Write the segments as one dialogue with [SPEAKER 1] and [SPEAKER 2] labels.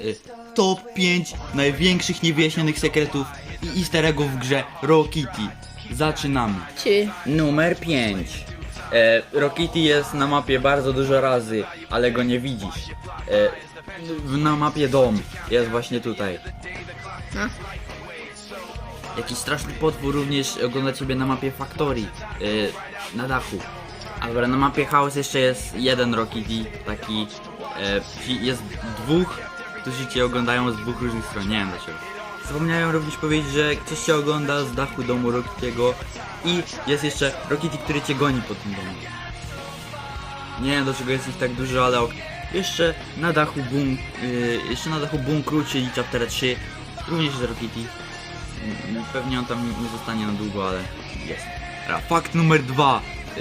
[SPEAKER 1] y, top 5 największych niewyjaśnionych sekretów i easter eggów w grze Rokity. Zaczynamy.
[SPEAKER 2] Ci.
[SPEAKER 1] Numer 5. E, Rokity jest na mapie bardzo dużo razy, ale go nie widzisz. E, w- na mapie dom jest właśnie tutaj.
[SPEAKER 2] No.
[SPEAKER 1] Jakiś straszny potwór również ogląda ciebie na mapie Factory, yy, na dachu. A dobra, na mapie House jeszcze jest jeden Rockity, taki, ci- jest dwóch, którzy cię oglądają z dwóch różnych stron, nie wiem dlaczego. Zapomniałem również powiedzieć, że ktoś cię ogląda z dachu domu Rockity'ego i jest jeszcze Rockity, który cię goni po tym domu. Nie wiem dlaczego jest ich tak dużo, ale ok. Jeszcze na dachu boom, yy, jeszcze na dachu bunkru, czyli chapter 3, również jest Rockity. Mm, Pewnie on tam nie zostanie na długo, ale jest. Fakt numer dwa. Y,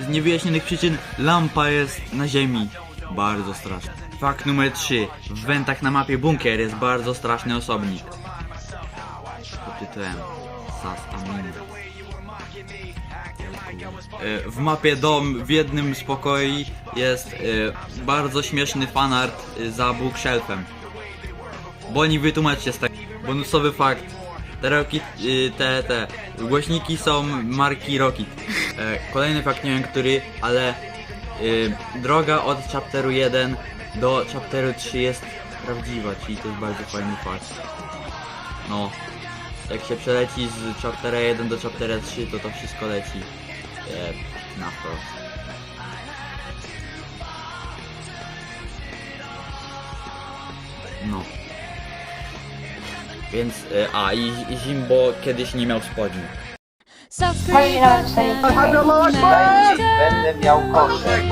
[SPEAKER 1] y, Z niewyjaśnionych przyczyn lampa jest na ziemi. Bardzo straszny. Fakt numer 3. W wentach na mapie bunkier jest bardzo straszny osobnik. Pod tytułem Sas Amin. Y, W mapie dom w jednym z pokoi jest y, bardzo śmieszny fanart y, za bookshelfem. Bo oni wytłumaczcie z tego. Bonusowy fakt. Te, Rockit, y, te, te głośniki są marki Rockit. E, kolejny fakt, nie wiem który, ale droga od chapteru 1 do chapteru 3 jest prawdziwa, czyli to jest bardzo fajny fakt. No, jak się przeleci z chaptera 1 do chaptera 3, to to wszystko leci e, na wprost. No. Więc, e, a i, i Zimbo kiedyś nie miał spodni.
[SPEAKER 3] Chodź na sobie.
[SPEAKER 4] Będę miał koszek.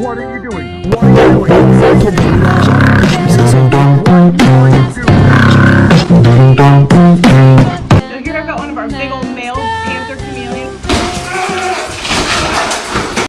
[SPEAKER 5] What are you doing? What are you doing?
[SPEAKER 6] So here I've got one of our big old male panther chameleons.